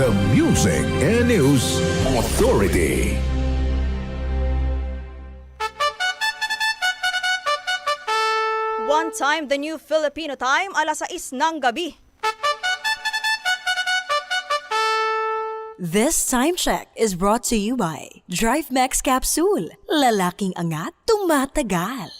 The Music and News Authority. One time, the new Filipino time, alas 6 ng gabi. This time check is brought to you by Drive Max Capsule. Lalaking angat, tumatagal.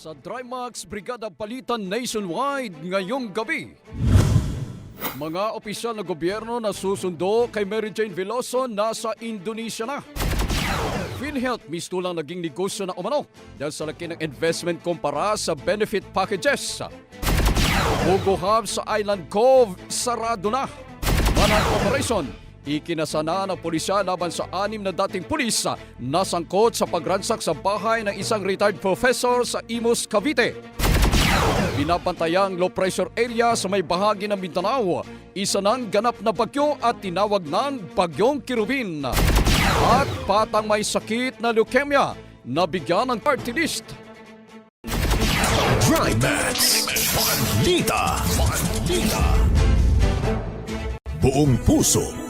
Sa Drymax Brigada Palitan Nationwide ngayong gabi. Mga opisyal na gobyerno na susundo kay Mary Jane Veloso nasa Indonesia na. PhilHealth mistulang naging negosyo na umano dahil sa laki ng investment kumpara sa benefit packages. Mugo Hub sa Island Cove, sarado na. Manang operation, ikinasana ng pulisya laban sa anim na dating pulis na sangkot sa pagransak sa bahay ng isang retired professor sa Imus, Cavite. Binabantayang low pressure area sa may bahagi ng Mindanao, isa ng ganap na bagyo at tinawag ng Bagyong Kirubin. At patang may sakit na leukemia, nabigyan ng party list. Drive Max. Balita. Buong puso.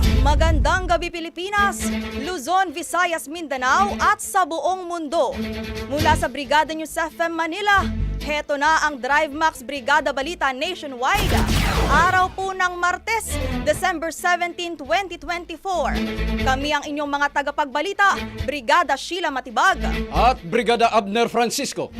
Magandang gabi Pilipinas, Luzon, Visayas, Mindanao at sa buong mundo. Mula sa Brigada News FM Manila, heto na ang Drive Max Brigada Balita Nationwide. Araw po ng Martes, December 17, 2024. Kami ang inyong mga tagapagbalita, Brigada Sheila Matibag. At Brigada Abner Francisco.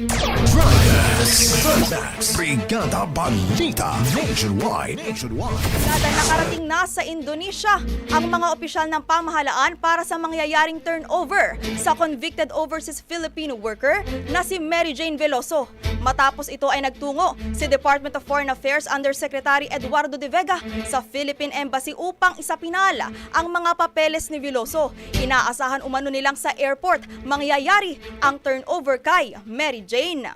Brigada Balita Nationwide. Nationwide. Kada nakarating na sa Indonesia ang mga opisyal ng pamahalaan para sa mangyayaring turnover sa convicted overseas Filipino worker na si Mary Jane Veloso. Matapos ito ay nagtungo si Department of Foreign Affairs Undersecretary Eduardo de Vega sa Philippine Embassy upang isapinala ang mga papeles ni Veloso. Inaasahan umano nilang sa airport mangyayari ang turnover kay Mary Jane.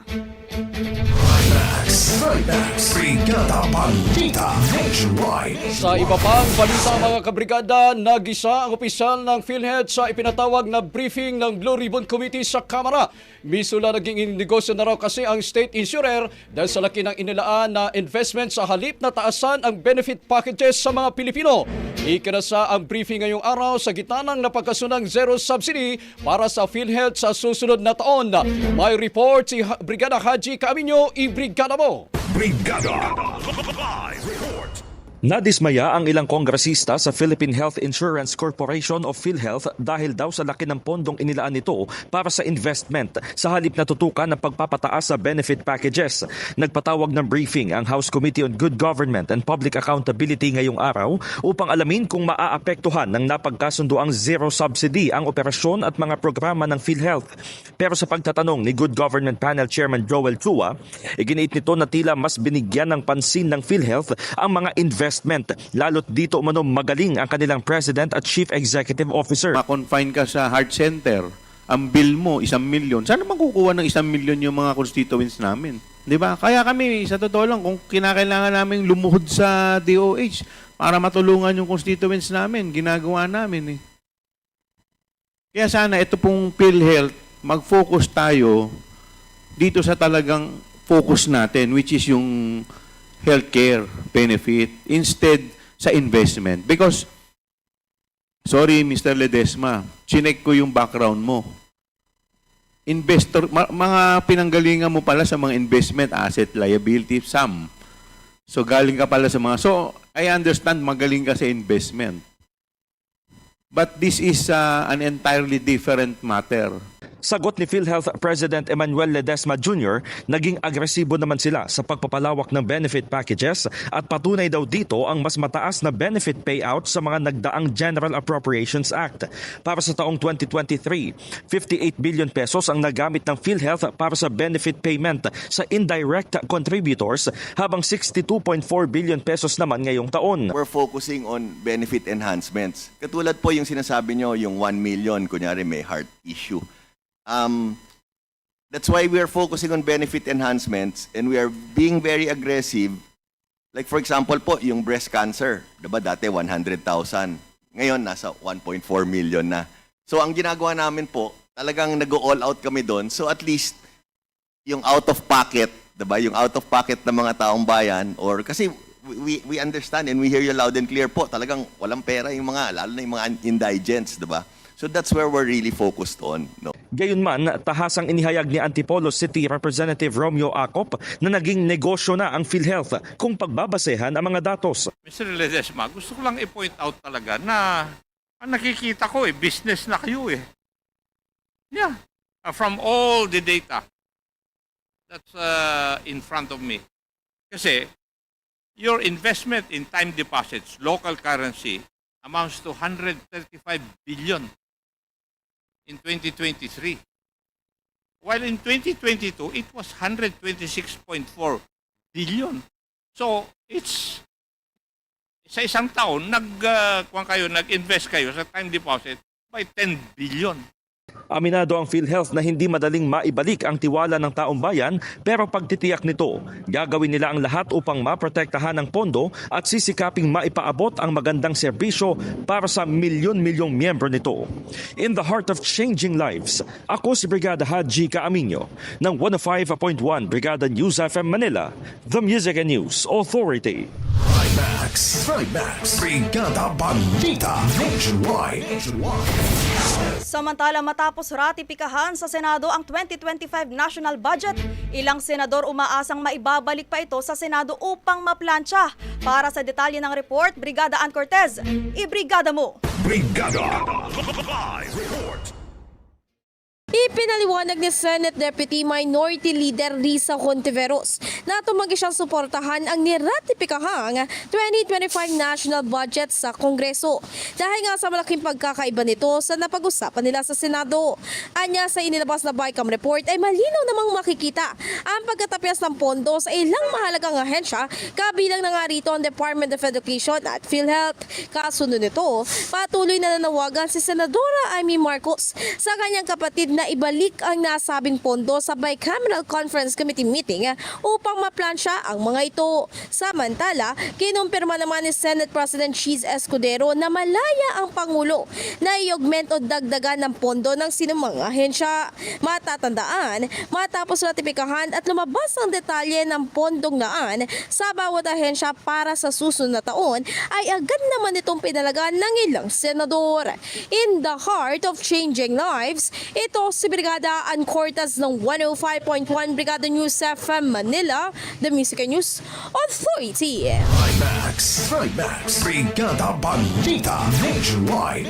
Sa iba pang balita mga kabrigada, nagisa ang opisyal ng PhilHealth sa ipinatawag na briefing ng Blue Ribbon Committee sa Kamara. Misula naging negosyo na raw kasi ang state insurer dahil sa laki ng inilaan na investment sa halip na taasan ang benefit packages sa mga Pilipino. Ikinasa ang briefing ngayong araw sa gitna ng napagkasunang zero subsidy para sa PhilHealth sa susunod na taon. May report si Brigada Haji Camino, i-brigada mo! Brigada. Live report. Nadismaya ang ilang kongresista sa Philippine Health Insurance Corporation of PhilHealth dahil daw sa laki ng pondong inilaan nito para sa investment sa halip na tutukan ng pagpapataas sa benefit packages. Nagpatawag ng briefing ang House Committee on Good Government and Public Accountability ngayong araw upang alamin kung maaapektuhan ng napagkasundoang zero subsidy ang operasyon at mga programa ng PhilHealth. Pero sa pagtatanong ni Good Government Panel Chairman Joel Chua, iginiit nito na tila mas binigyan ng pansin ng PhilHealth ang mga investment lalo't dito umano magaling ang kanilang President at Chief Executive Officer. ma-confine ka sa heart center, ang bill mo, isang milyon. Saan naman ng isang milyon yung mga constituents namin? Di ba? Kaya kami, sa totoo lang, kung kinakailangan namin lumuhod sa DOH para matulungan yung constituents namin, ginagawa namin eh. Kaya sana ito pong PhilHealth, mag-focus tayo dito sa talagang focus natin, which is yung healthcare benefit instead sa investment. Because Sorry, Mr. Ledesma. Chinek ko yung background mo. Investor, mga pinanggalingan mo pala sa mga investment, asset, liability, some. So, galing ka pala sa mga... So, I understand magaling ka sa investment. But this is uh, an entirely different matter. Sagot ni PhilHealth President Emmanuel Ledesma Jr., naging agresibo naman sila sa pagpapalawak ng benefit packages at patunay daw dito ang mas mataas na benefit payout sa mga nagdaang General Appropriations Act. Para sa taong 2023, 58 billion pesos ang nagamit ng PhilHealth para sa benefit payment sa indirect contributors habang 62.4 billion pesos naman ngayong taon. We're focusing on benefit enhancements. Katulad po yung sinasabi nyo, yung 1 million, kunyari may heart issue. Um, that's why we are focusing on benefit enhancements and we are being very aggressive. Like for example po, yung breast cancer. Diba dati 100,000. Ngayon, nasa 1.4 million na. So ang ginagawa namin po, talagang nag-all out kami doon. So at least, yung out of pocket, 'di ba? Yung out of pocket ng mga taong bayan or kasi we we understand and we hear you loud and clear po. Talagang walang pera yung mga lalo na yung mga indigents, 'di ba? So that's where we're really focused on, no. Gayunman, tahasang inihayag ni Antipolo City Representative Romeo Acop na naging negosyo na ang PhilHealth kung pagbabasehan ang mga datos. Mr. Ledesma, gusto ko lang i-point out talaga na ang nakikita ko eh, business na kayo eh. Yeah. Uh, from all the data that's uh, in front of me. Kasi your investment in time deposits, local currency, amounts to 135 billion in 2023. While in 2022, it was 126.4 billion. So, it's sa isang taon, nag, uh, kayo, nag-invest kayo sa time deposit by 10 billion. Aminado ang PhilHealth na hindi madaling maibalik ang tiwala ng taong bayan pero pagtitiyak nito, gagawin nila ang lahat upang maprotektahan ang pondo at sisikaping maipaabot ang magandang serbisyo para sa milyon-milyong miyembro nito. In the heart of changing lives, ako si Brigada Haji Kaaminyo ng 105.1 Brigada News FM Manila, The Music and News Authority. Trimax. Trimax. Brigada Balita Nationwide. Samantala matapos ratipikahan sa Senado ang 2025 national budget, ilang senador umaasang maibabalik pa ito sa Senado upang maplansya. Para sa detalye ng report, Brigada Ann Cortez, ibrigada mo! Brigada. Live report. Ipinaliwanag ni Senate Deputy Minority Leader Risa Hontiveros na tumanggi siyang suportahan ang niratipikahang 2025 national budget sa Kongreso dahil nga sa malaking pagkakaiba nito sa napag-usapan nila sa Senado. Anya sa inilabas na BICAM report ay malinaw namang makikita ang pagkatapyas ng pondo sa ilang mahalagang ahensya kabilang na nga rito ang Department of Education at PhilHealth. Kasunod nito, patuloy na nanawagan si Senadora Amy Marcos sa kanyang kapatid na ibalik ang nasabing pondo sa Bicameral Conference Committee meeting upang maplansya ang mga ito. Samantala, kinumpirma naman ni Senate President Cheese Escudero na malaya ang Pangulo na i-augment o dagdagan ng pondo ng sinumang ahensya. Matatandaan, matapos ratipikahan at lumabas ang detalye ng pondong naan sa bawat ahensya para sa susunod na taon, ay agad naman itong pinalagan ng ilang senador. In the heart of changing lives, ito si Brigada Ann Cortez ng 105.1 Brigada News FM Manila, The Music and News Authority. Trimax. Trimax. Brigada Balita. Nationwide.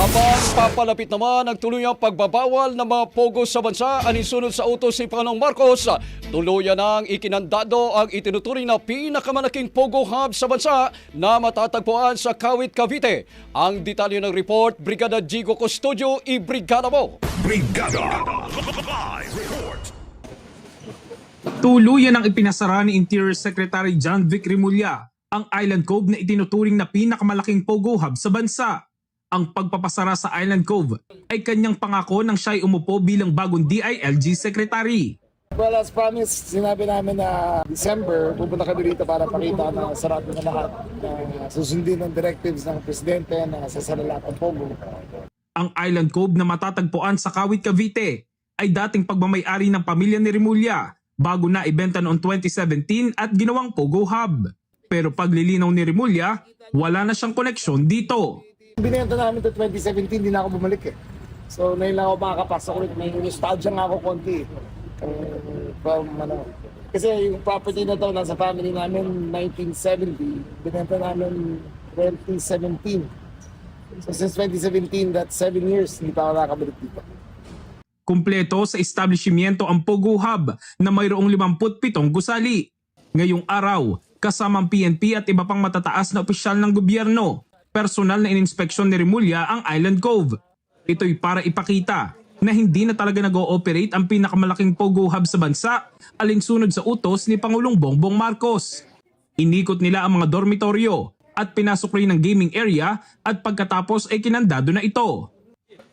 Habang papalapit naman ang tuluyang pagbabawal ng mga pogo sa bansa anisunod sa utos ni Pangulong Marcos, tuluyan ang ikinandado ang itinuturing na pinakamalaking pogo hub sa bansa na matatagpuan sa Kawit, Cavite. Ang detalye ng report, Brigada Jigo Custodio, i-brigada mo! Brigada. Live report. Tuluyan ang ipinasara ni Interior Secretary John Vic Rimulya ang Island Cove na itinuturing na pinakamalaking pogo hub sa bansa. Ang pagpapasara sa Island Cove ay kanyang pangako nang siya'y umupo bilang bagong DILG Secretary. Well, as promised, sinabi namin na December, pupunta kami rito para pakita na sarado na lahat na susundin ang directives ng Presidente na sasara lahat ang Pogo. Ang Island Cove na matatagpuan sa Kawit, Cavite ay dating pagmamayari ng pamilya ni Rimulya bago na ibenta noong 2017 at ginawang Pogo Hub. Pero paglilinaw ni Rimulya, wala na siyang koneksyon dito. Binenta namin to 2017, hindi na ako bumalik eh. So, ngayon lang ako makakapasok ulit. May nostalgia nga ako konti. Uh, from, ano, kasi yung property na to, nasa family namin 1970, binenta namin 2017. So, since 2017, that's 7 years, hindi pa ako nakakabalik dito. Kumpleto sa establishmento ang Pogo Hub na mayroong 57 gusali. Ngayong araw, kasama ang PNP at iba pang matataas na opisyal ng gobyerno, personal na ininspeksyon ni Rimulya ang Island Cove. Ito'y para ipakita na hindi na talaga nag-ooperate ang pinakamalaking Pogo Hub sa bansa alinsunod sa utos ni Pangulong Bongbong Marcos. Inikot nila ang mga dormitoryo at pinasok rin ng gaming area at pagkatapos ay kinandado na ito.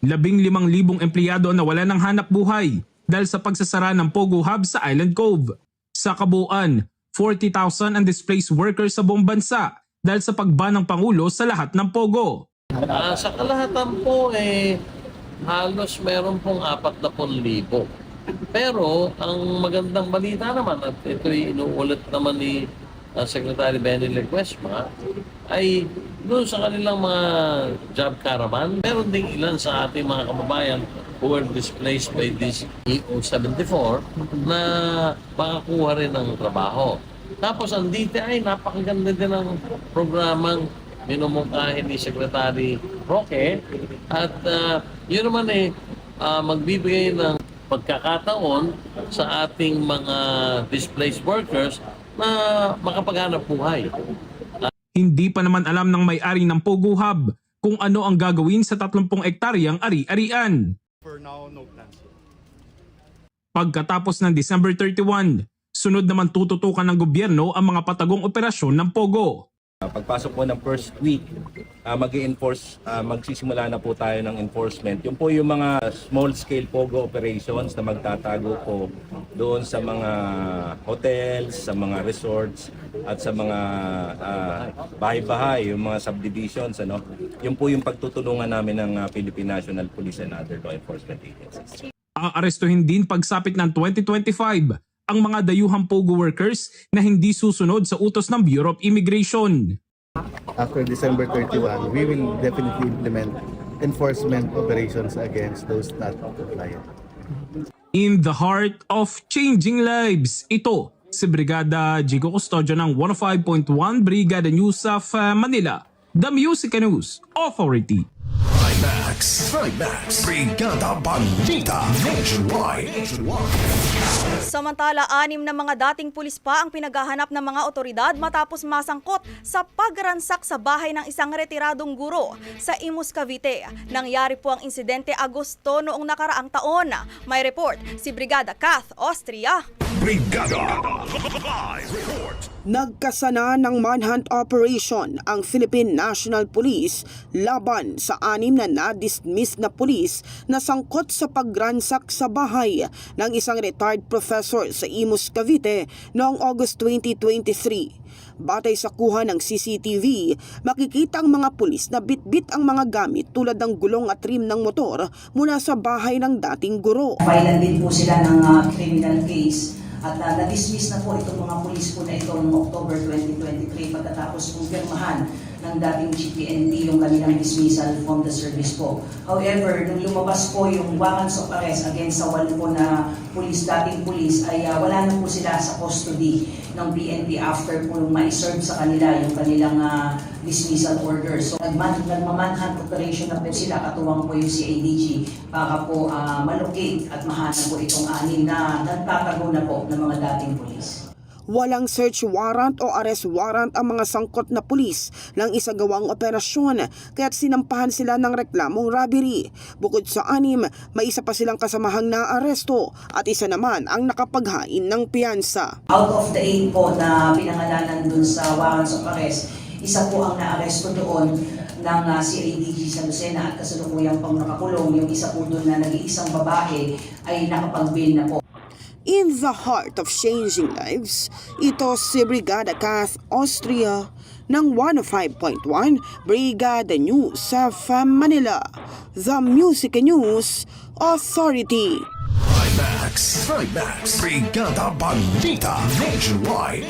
Labing limang libong empleyado ang nawala ng hanap buhay dahil sa pagsasara ng Pogo Hub sa Island Cove. Sa kabuuan, 40,000 ang displaced workers sa buong bansa dahil sa pagban ng Pangulo sa lahat ng Pogo. Ah, sa kalahatan po, eh, halos meron pong 40,000. Pero, ang magandang balita naman, at ito'y inuulit naman ni ah, Secretary Benedict Cuesma, ay doon sa kanilang mga job caravan, meron ding ilan sa ating mga kababayan who were displaced by this EO74 na makakuha rin ng trabaho. Tapos ang DTI, napakaganda din ng programang minumungkahin ni Secretary Roque at ah, yun naman eh ah, magbibigay ng pagkakataon sa ating mga displaced workers na makapaghanap buhay. Hindi pa naman alam ng may-ari ng Pogo Hub kung ano ang gagawin sa 30 ektaryang ari-arian. Pagkatapos ng December 31, sunod naman tututukan ng gobyerno ang mga patagong operasyon ng Pogo. Pagpasok po ng first week, uh, ah, magsisimula na po tayo ng enforcement. Yung po yung mga small scale pogo operations na magtatago po doon sa mga hotels, sa mga resorts at sa mga ah, bahay-bahay, yung mga subdivisions ano. Yun po yung pagtutulungan namin ng ah, Philippine National Police and other law enforcement agencies. Aarestuhin din pagsapit ng 2025 ang mga dayuhang Pogo workers na hindi susunod sa utos ng Bureau of Immigration. After December 31, we will definitely implement enforcement operations against those not compliant. In the heart of changing lives, ito si Brigada Jigo Custodio ng 105.1 Brigada News of uh, Manila, The Music News Authority. Trimax. Trimax. Trimax. Brigada Balita Nationwide. Samantala, anim na mga dating pulis pa ang pinaghahanap ng mga otoridad matapos masangkot sa pagransak sa bahay ng isang retiradong guro sa Imus, Cavite. Nangyari po ang insidente Agosto noong nakaraang taon. May report si Brigada Kath Austria. Brigada. Live report. Nagkasana ng manhunt operation ang Philippine National Police laban sa anim na na-dismiss na pulis na sangkot sa pagransak sa bahay ng isang retired professor sa Imus, Cavite noong August 2023. Batay sa kuha ng CCTV, makikita ang mga pulis na bitbit ang mga gamit tulad ng gulong at rim ng motor mula sa bahay ng dating guro. Filean din po sila ng ah, criminal case at ah, na-dismiss na po itong mga pulis po na ito noong October 2023 pagkatapos kumpirmahan ng dating GPNP yung kanilang dismissal from the service po. However, nung lumabas po yung warrants of arrest against sa walo po na pulis, dating pulis, ay ah, wala na po sila sa custody ng PNP after po ma-serve sa kanila yung kanilang ah, dismissal order. So nagman, nagmamanhunt operation na po sila, katuwang po yung CADG para po ah, malocate at mahanap po itong anim na nagtatago na po ng mga dating pulis. Walang search warrant o arrest warrant ang mga sangkot na pulis ng isagawang operasyon kaya't sinampahan sila ng reklamong robbery. Bukod sa anim, may isa pa silang kasamahang naaresto at isa naman ang nakapaghain ng piyansa. Out of the eight po na pinangalanan dun sa warrants of arrest, isa po ang naaresto doon ng uh, CADG sa Lucena at kasalukuyang pang nakakulong. Yung isa po doon na nag-iisang babae ay nakapag-bail na po. In the heart of changing lives, ito si Brigada Kath Austria ng 105.1 Brigada News sa Manila, The Music News Authority. Trimax. Trimax. Brigada Balita Nationwide.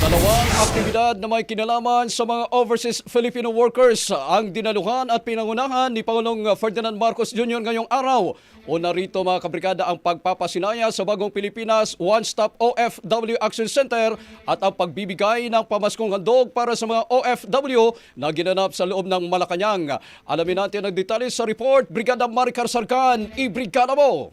Dalawang aktibidad na may kinalaman sa mga overseas Filipino workers ang dinaluhan at pinangunahan ni Pangulong Ferdinand Marcos Jr. ngayong araw. Una rito mga kabrigada ang pagpapasinaya sa bagong Pilipinas One Stop OFW Action Center at ang pagbibigay ng pamaskong handog para sa mga OFW na ginanap sa loob ng Malacanang. Alamin natin ang detalye sa report, Brigada Maricar Sarkan, i-brigada mo!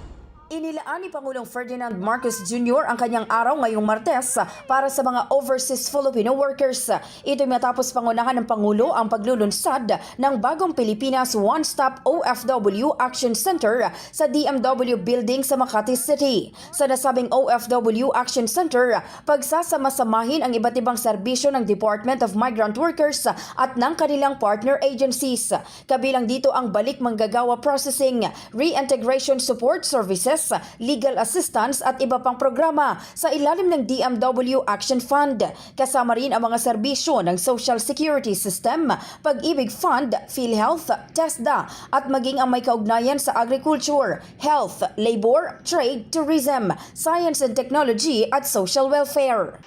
Inilaan ni Pangulong Ferdinand Marcos Jr. ang kanyang araw ngayong Martes para sa mga overseas Filipino workers. Ito matapos pangunahan ng Pangulo ang paglulunsad ng bagong Pilipinas One Stop OFW Action Center sa DMW Building sa Makati City. Sa nasabing OFW Action Center, pagsasama-samahin ang iba't ibang serbisyo ng Department of Migrant Workers at ng kanilang partner agencies. Kabilang dito ang balik manggagawa processing, reintegration support services, legal assistance at iba pang programa sa ilalim ng DMW Action Fund. Kasama rin ang mga serbisyo ng Social Security System, Pag-ibig Fund, PhilHealth, TESDA at maging ang may kaugnayan sa agriculture, health, labor, trade, tourism, science and technology at social welfare.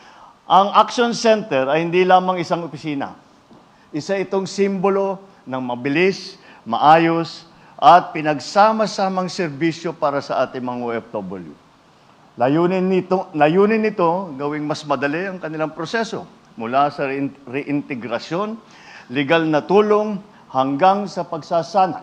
Ang Action Center ay hindi lamang isang opisina. Isa itong simbolo ng mabilis, maayos, at pinagsama-samang serbisyo para sa ating mga OFW. Layunin nito, layunin nito gawing mas madali ang kanilang proseso mula sa rein- reintegrasyon, legal na tulong hanggang sa pagsasana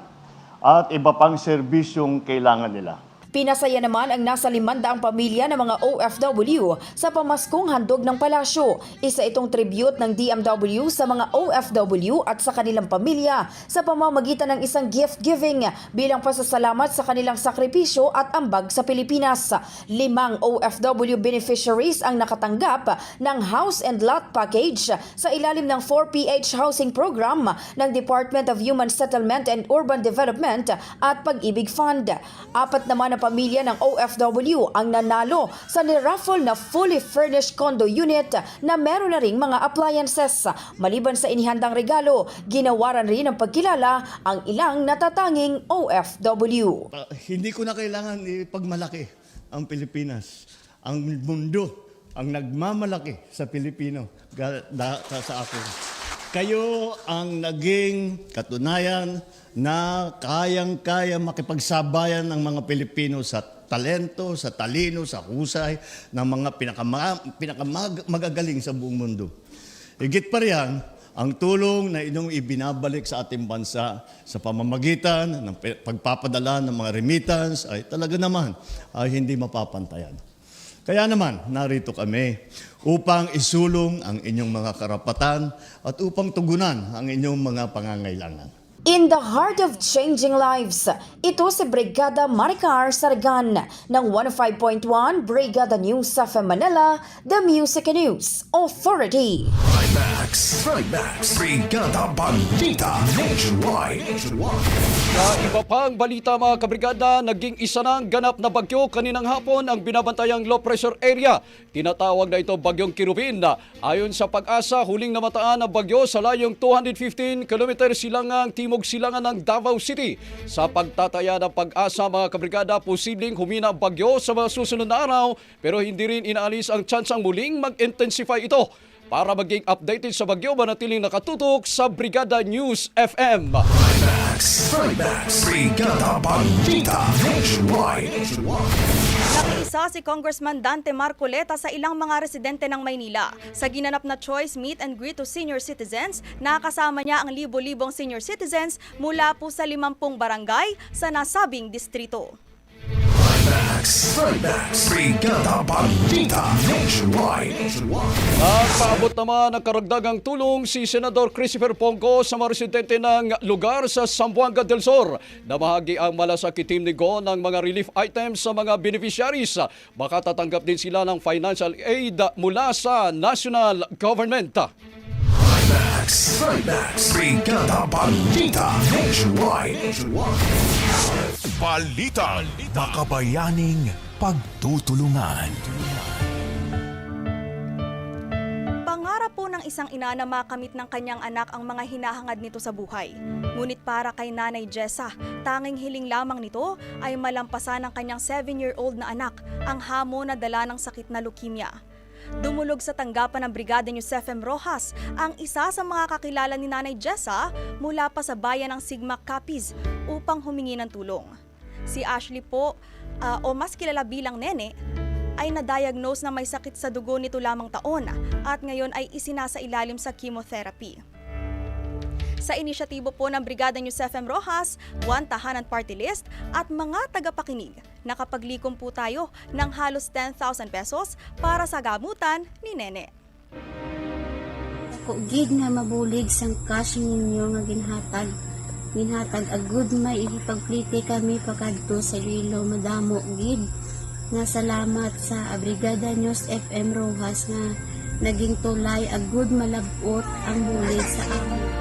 at iba pang serbisyong kailangan nila. Pinasaya naman ang nasa limandaang pamilya ng mga OFW sa pamaskong handog ng palasyo. Isa itong tribute ng DMW sa mga OFW at sa kanilang pamilya sa pamamagitan ng isang gift giving bilang pasasalamat sa kanilang sakripisyo at ambag sa Pilipinas. Limang OFW beneficiaries ang nakatanggap ng house and lot package sa ilalim ng 4PH housing program ng Department of Human Settlement and Urban Development at Pag-ibig Fund. Apat naman na pamilya ng OFW ang nanalo sa niraffle na fully furnished condo unit na meron na ring mga appliances. Maliban sa inihandang regalo, ginawaran rin ng pagkilala ang ilang natatanging OFW. Ah, hindi ko na kailangan ipagmalaki ang Pilipinas. Ang mundo ang nagmamalaki sa Pilipino sa akin. Kayo ang naging katunayan na kayang-kaya makipagsabayan ng mga Pilipino sa talento, sa talino, sa husay ng mga pinakama, pinakamagagaling sa buong mundo. Higit pa riyan, ang tulong na inyong ibinabalik sa ating bansa sa pamamagitan ng pagpapadala ng mga remittance ay talaga naman ay hindi mapapantayan. Kaya naman, narito kami upang isulong ang inyong mga karapatan at upang tugunan ang inyong mga pangangailangan. In the heart of changing lives, ito si Brigada Maricar Sargan ng 105.1 Brigada News sa Manila, The Music and News Authority. Trimax, Trimax, Brigada Balita Nationwide. Sa iba pang balita mga kabrigada, naging isa ng ganap na bagyo kaninang hapon ang binabantayang low pressure area. Tinatawag na ito bagyong Kirubin. Ayon sa pag-asa, huling namataan ang bagyo sa layong 215 km silangang timog silangan ng Davao City. Sa pagtataya ng pag-asa mga kabrigada, posibleng humina bagyo sa mga susunod na araw pero hindi rin inaalis ang tsansang muling mag-intensify ito. Para maging updated sa bagyo, manatiling nakatutok sa Brigada News FM. Trimax, Trimax, Brigada Balita Nationwide. Nakiisa si Congressman Dante Marcoleta sa ilang mga residente ng Maynila. Sa ginanap na Choice Meet and Greet to Senior Citizens, nakasama niya ang libo-libong senior citizens mula po sa 50 barangay sa nasabing distrito. Trimax, Brigada Balita Nationwide. Nagpaabot naman ng karagdagang tulong si Senador Christopher Pongo sa mga residente ng lugar sa Zamboanga del Sur na bahagi ang malasakit team ni Go ng mga relief items sa mga beneficiaries. Baka tatanggap din sila ng financial aid mula sa national government. Trimax, Trimax, Brigada Balita Nationwide. Balita, makabayaning pagtutulungan. Pangarap po ng isang ina na makamit ng kanyang anak ang mga hinahangad nito sa buhay. Ngunit para kay Nanay Jessa, tanging hiling lamang nito ay malampasan ng kanyang 7-year-old na anak ang hamon na dala ng sakit na leukemia. Dumulog sa tanggapan ng Brigada FM Rojas ang isa sa mga kakilala ni Nanay Jessa mula pa sa bayan ng Sigma Capiz upang humingi ng tulong. Si Ashley po, ah, o mas kilala bilang Nene, ay na-diagnose na may sakit sa dugo nito lamang taon at ngayon ay isinasa ilalim sa chemotherapy. Sa inisyatibo po ng Brigada News FM Rojas, One Tahanan Party List at mga tagapakinig, nakapaglikom po tayo ng halos 10,000 pesos para sa gamutan ni Nene. Ako gid nga mabulig sang cash ninyo nga ginhatag. Ginhatag agud may ikipagplite kami pakadto sa Iloilo madamo gid. Nga salamat sa Brigada News FM Rojas nga naging tulay agud malabot ang bulig sa amon.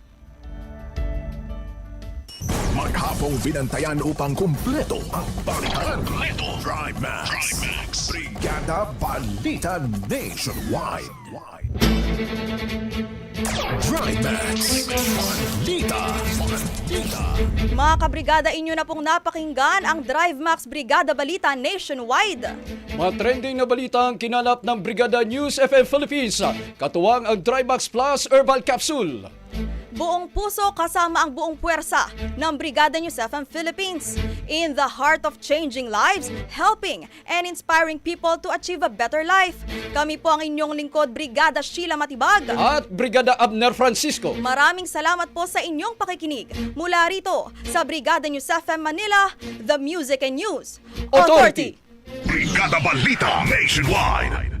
Maghapong binantayan upang kumpleto ang balitan. Kumpleto. Trimax. Brigada Balita Nationwide. Trimax. Balita. Balita. Mga kabrigada, inyo na pong napakinggan ang Drive Max Brigada Balita Nationwide. Mga trending na balita ang kinalap ng Brigada News FM Philippines. Katuwang ang Drymax Plus Herbal Capsule. Buong puso kasama ang buong puwersa ng Brigada News FM Philippines. In the heart of changing lives, helping and inspiring people to achieve a better life. Kami po ang inyong lingkod, Brigada Sheila Matibag. At Brigada Abner Francisco. Maraming salamat po sa inyong pakikinig. Mula rito sa Brigada News FM Manila, The Music and News Authority. Brigada Balita Nationwide.